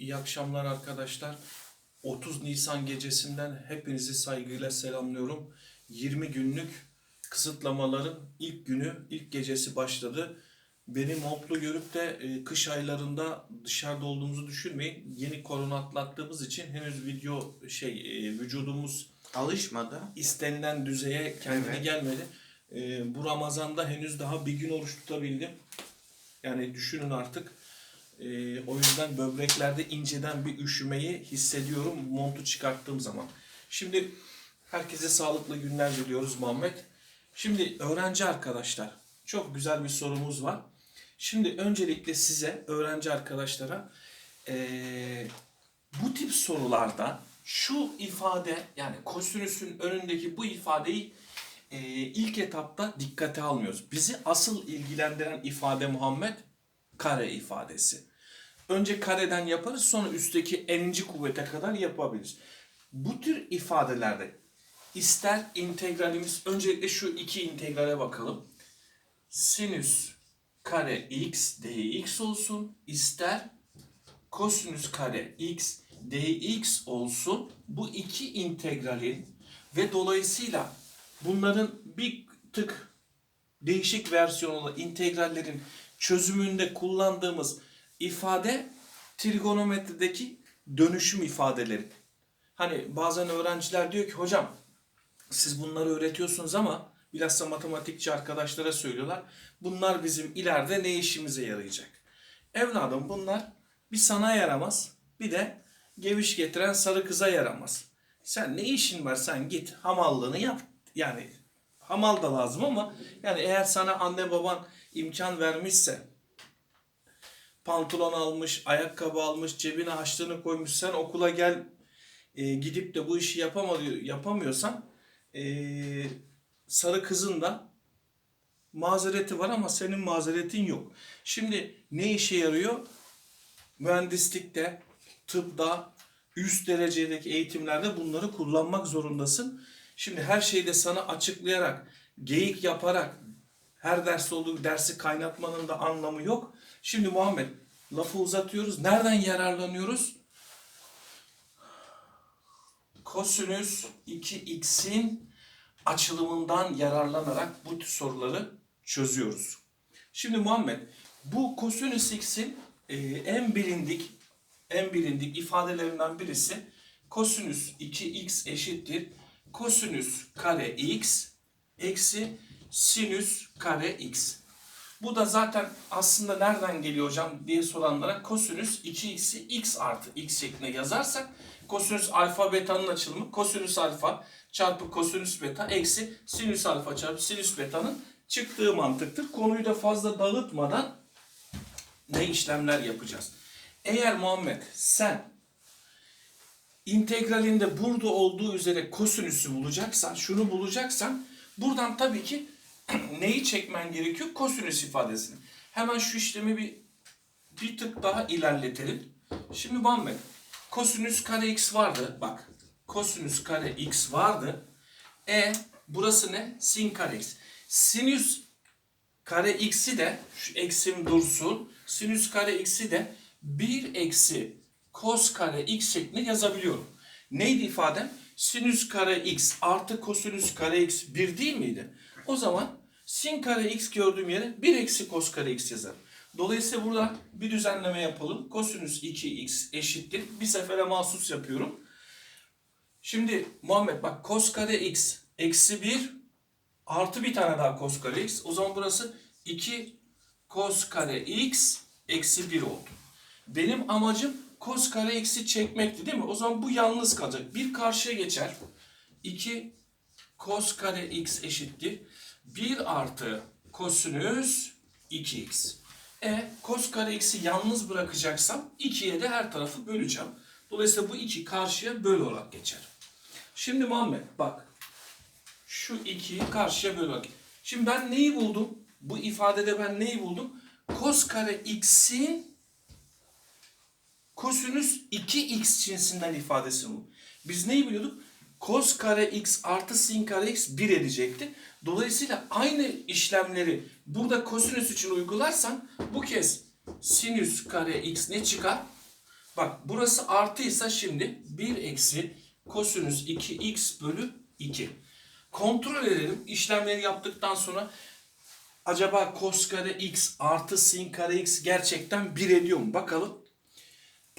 İyi akşamlar arkadaşlar. 30 Nisan gecesinden hepinizi saygıyla selamlıyorum. 20 günlük kısıtlamaların ilk günü, ilk gecesi başladı. Beni montlu görüp de e, kış aylarında dışarıda olduğumuzu düşünmeyin. Yeni korona atlattığımız için henüz video şey e, vücudumuz Alışmadı. istenilen düzeye kendine Evet. gelmedi. Ee, bu Ramazan'da henüz daha bir gün oruç tutabildim. Yani düşünün artık. Ee, o yüzden böbreklerde inceden bir üşümeyi hissediyorum montu çıkarttığım zaman. Şimdi herkese sağlıklı günler diliyoruz Muhammed. Şimdi öğrenci arkadaşlar çok güzel bir sorumuz var. Şimdi öncelikle size öğrenci arkadaşlara ee, bu tip sorularda şu ifade yani kosinüsün önündeki bu ifadeyi e, ilk etapta dikkate almıyoruz. Bizi asıl ilgilendiren ifade Muhammed kare ifadesi. Önce kareden yaparız sonra üstteki eninci kuvvete kadar yapabiliriz. Bu tür ifadelerde ister integralimiz öncelikle şu iki integrale bakalım. Sinüs kare x dx olsun ister kosinüs kare x dx olsun bu iki integralin ve dolayısıyla bunların bir tık değişik versiyonu olan integrallerin çözümünde kullandığımız ifade trigonometrideki dönüşüm ifadeleri. Hani bazen öğrenciler diyor ki hocam siz bunları öğretiyorsunuz ama bilhassa matematikçi arkadaşlara söylüyorlar. Bunlar bizim ileride ne işimize yarayacak? Evladım bunlar bir sana yaramaz bir de geviş getiren sarı kıza yaramaz. Sen ne işin var sen git hamallığını yap. Yani hamal da lazım ama yani eğer sana anne baban imkan vermişse pantolon almış, ayakkabı almış, cebine harçlığını koymuş sen okula gel e, gidip de bu işi yapamadı, yapamıyorsan e, sarı kızın da mazereti var ama senin mazeretin yok. Şimdi ne işe yarıyor? Mühendislikte, tıpta, üst derecedeki eğitimlerde bunları kullanmak zorundasın. Şimdi her şeyi de sana açıklayarak, geyik yaparak her derste olduğu dersi kaynatmanın da anlamı yok. Şimdi Muhammed lafı uzatıyoruz. Nereden yararlanıyoruz? Kosinüs 2x'in açılımından yararlanarak bu soruları çözüyoruz. Şimdi Muhammed bu kosinüs x'in e, en bilindik en bilindik ifadelerinden birisi kosinüs 2x eşittir kosinüs kare x eksi sinüs kare x. Bu da zaten aslında nereden geliyor hocam diye soranlara kosinüs 2x'i x artı x şeklinde yazarsak kosinüs alfa beta'nın açılımı kosinüs alfa çarpı kosinüs beta eksi sinüs alfa çarpı sinüs beta'nın çıktığı mantıktır. Konuyu da fazla dağıtmadan ne işlemler yapacağız? Eğer Muhammed sen integralinde burada olduğu üzere kosinüsü bulacaksan, şunu bulacaksan buradan tabii ki neyi çekmen gerekiyor? Kosinüs ifadesini. Hemen şu işlemi bir bir tık daha ilerletelim. Şimdi Muhammed kosinüs kare x vardı. Bak kosinüs kare x vardı. E burası ne? Sin kare x. Sinüs kare x'i de şu eksim dursun. Sinüs kare x'i de 1 eksi kos kare x şeklinde yazabiliyorum. Neydi ifadem? Sinüs kare x artı kosinüs kare x 1 değil miydi? O zaman sin kare x gördüğüm yere 1 eksi kos kare x yazarım. Dolayısıyla burada bir düzenleme yapalım. Kosinüs 2x eşittir. Bir sefere mahsus yapıyorum. Şimdi Muhammed bak kos kare x eksi 1 artı bir tane daha kos kare x. O zaman burası 2 kos kare x eksi 1 oldu. Benim amacım kos kare x'i çekmekti değil mi? O zaman bu yalnız kalacak. Bir karşıya geçer. 2 kos kare x eşittir. 1 artı kosinüs 2x. E kos kare x'i yalnız bırakacaksam 2'ye de her tarafı böleceğim. Dolayısıyla bu 2 karşıya böl olarak geçer. Şimdi Muhammed bak. Şu 2'yi karşıya böl olarak. Şimdi ben neyi buldum? Bu ifadede ben neyi buldum? Kos kare x'in kosinüs 2x cinsinden ifadesi bu. Biz neyi biliyorduk? Kos kare x artı sin kare x 1 edecekti. Dolayısıyla aynı işlemleri burada kosinüs için uygularsan bu kez sinüs kare x ne çıkar? Bak burası artıysa şimdi 1 eksi kosinüs 2x bölü 2. Kontrol edelim. İşlemleri yaptıktan sonra acaba cos kare x artı sin kare x gerçekten 1 ediyor mu? Bakalım.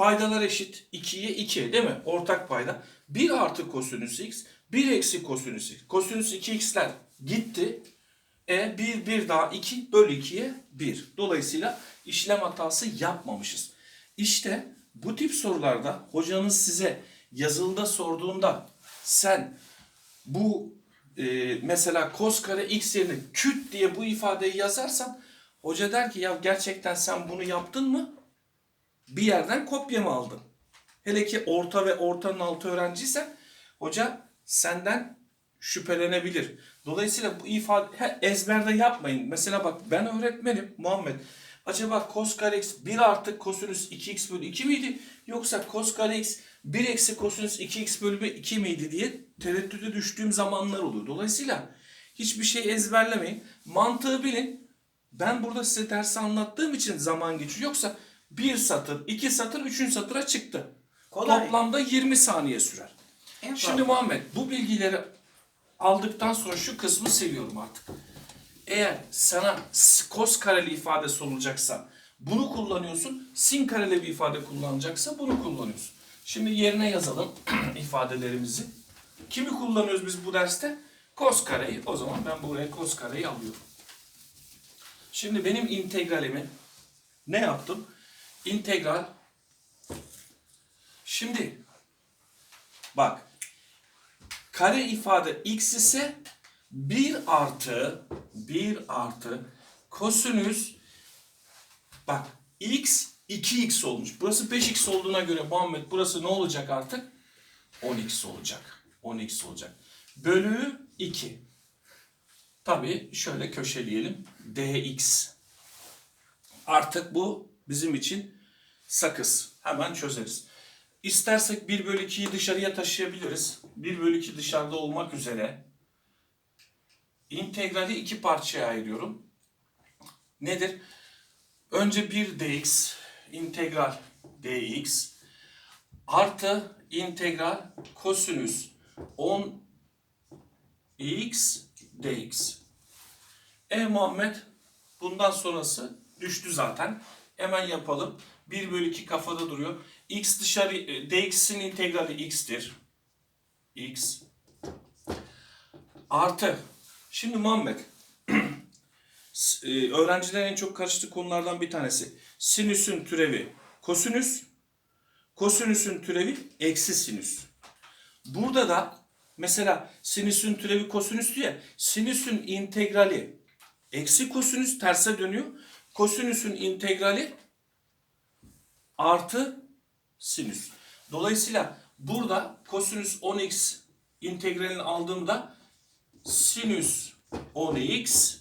Paydalar eşit. 2'ye 2 değil mi? Ortak payda. 1 artı kosinüs x, 1 eksi kosinüs x. Kosinüs 2x'ler gitti. E 1 1 daha 2 bölü 2'ye 1. Dolayısıyla işlem hatası yapmamışız. İşte bu tip sorularda hocanız size yazılıda sorduğunda sen bu e, mesela cos kare x yerine küt diye bu ifadeyi yazarsan hoca der ki ya gerçekten sen bunu yaptın mı? Bir yerden kopya mı aldın? Hele ki orta ve ortanın altı öğrenciysen hoca senden şüphelenebilir. Dolayısıyla bu ifade ezberde yapmayın. Mesela bak ben öğretmenim Muhammed. Acaba cos kare x 1 artı kosinüs 2x bölü 2 miydi? Yoksa cos kare x 1 eksi kosinüs 2x bölü 2 miydi diye tereddüte düştüğüm zamanlar oluyor. Dolayısıyla hiçbir şey ezberlemeyin. Mantığı bilin. Ben burada size dersi anlattığım için zaman geçiyor. Yoksa bir satır, iki satır, üçüncü satıra çıktı. Kolay. Toplamda 20 saniye sürer. En Şimdi fazla. Muhammed bu bilgileri aldıktan sonra şu kısmı seviyorum artık. Eğer sana s- cos kareli ifade sorulacaksa bunu kullanıyorsun. Sin kareli bir ifade kullanacaksa bunu kullanıyorsun. Şimdi yerine yazalım ifadelerimizi. Kimi kullanıyoruz biz bu derste? Cos kareyi. O zaman ben buraya cos kareyi alıyorum. Şimdi benim integralimi ne yaptım? İntegral Şimdi bak kare ifade x ise 1 artı 1 artı kosinüs bak x 2x olmuş. Burası 5x olduğuna göre Muhammed burası ne olacak artık? 10x olacak. 10x olacak. Bölü 2. Tabii şöyle köşeleyelim. dx. Artık bu bizim için sakız. Hemen çözeriz. İstersek 1 bölü 2'yi dışarıya taşıyabiliriz. 1 bölü 2 dışarıda olmak üzere. İntegrali iki parçaya ayırıyorum. Nedir? Önce 1 dx, integral dx artı integral kosinüs 10 x dx. E Muhammed bundan sonrası düştü zaten. Hemen yapalım. 1 bölü 2 kafada duruyor. x dışarı e, dx'in integrali x'tir. x artı. Şimdi Muhammed e, öğrencilerin en çok karıştığı konulardan bir tanesi. Sinüsün türevi kosinüs, kosinüsün türevi eksi sinüs. Burada da mesela sinüsün türevi kosinüs diye sinüsün integrali eksi kosinüs terse dönüyor. Kosinüsün integrali artı sinüs. Dolayısıyla burada kosinüs 10x integralini aldığımda sinüs 10x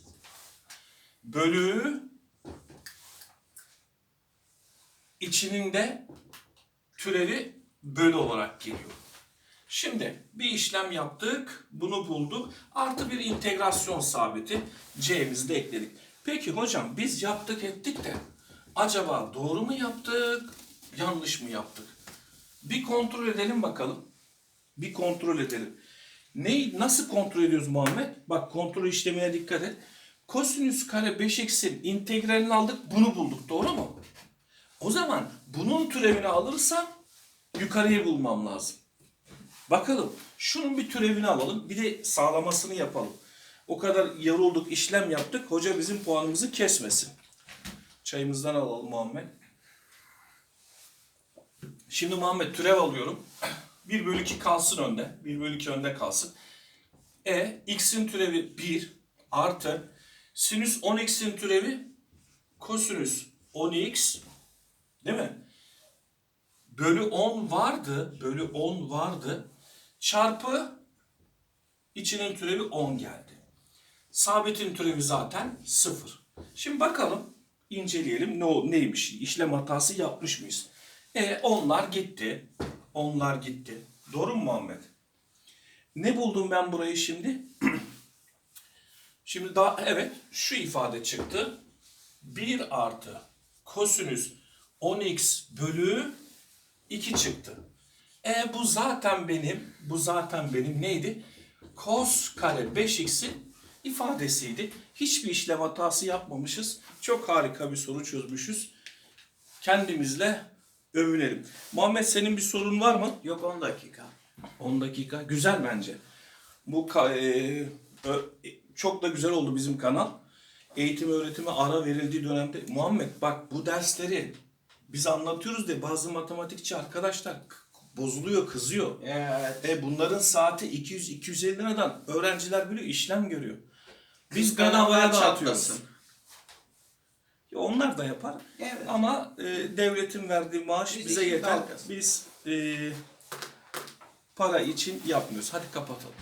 bölü içinin de türevi bölü olarak geliyor. Şimdi bir işlem yaptık, bunu bulduk. Artı bir integrasyon sabiti c'mizi de ekledik. Peki hocam biz yaptık ettik de acaba doğru mu yaptık, yanlış mı yaptık? Bir kontrol edelim bakalım. Bir kontrol edelim. Neyi nasıl kontrol ediyoruz Muhammed? Bak kontrol işlemine dikkat et. Kosinüs kare 5x'in integralini aldık, bunu bulduk. Doğru mu? O zaman bunun türevini alırsam yukarıyı bulmam lazım. Bakalım. Şunun bir türevini alalım. Bir de sağlamasını yapalım. O kadar yorulduk, işlem yaptık. Hoca bizim puanımızı kesmesin. Çayımızdan alalım Muhammed. Şimdi Muhammed türev alıyorum. 1 bölü 2 kalsın önde. 1 bölü 2 önde kalsın. E, x'in türevi 1 artı sinüs 10x'in türevi kosinüs 10x değil mi? Bölü 10 vardı. Bölü 10 vardı. Çarpı içinin türevi 10 geldi. Sabitin türevi zaten 0. Şimdi bakalım inceleyelim ne neymiş? İşlem hatası yapmış mıyız? E onlar gitti. Onlar gitti. Doğru mu Muhammed? Ne buldum ben burayı şimdi? şimdi daha evet şu ifade çıktı. 1 artı kosinüs 10x bölü 2 çıktı. E bu zaten benim, bu zaten benim neydi? Cos kare 5x'in ifadesiydi. Hiçbir işlem hatası yapmamışız. Çok harika bir soru çözmüşüz. Kendimizle övünelim. Muhammed senin bir sorun var mı? Yok 10 dakika. 10 dakika. Güzel bence. Bu e, ö- çok da güzel oldu bizim kanal. Eğitim öğretime ara verildiği dönemde Muhammed bak bu dersleri biz anlatıyoruz diye bazı matematikçi arkadaşlar bozuluyor, kızıyor. Evet. E bunların saati 200-250 liradan öğrenciler biliyor, işlem görüyor. Biz bedavaya dağıtıyoruz. Ya onlar da yapar. Evet. Ama e, devletin verdiği maaş Biz bize yeter. Biz e, para için yapmıyoruz. Hadi kapatalım.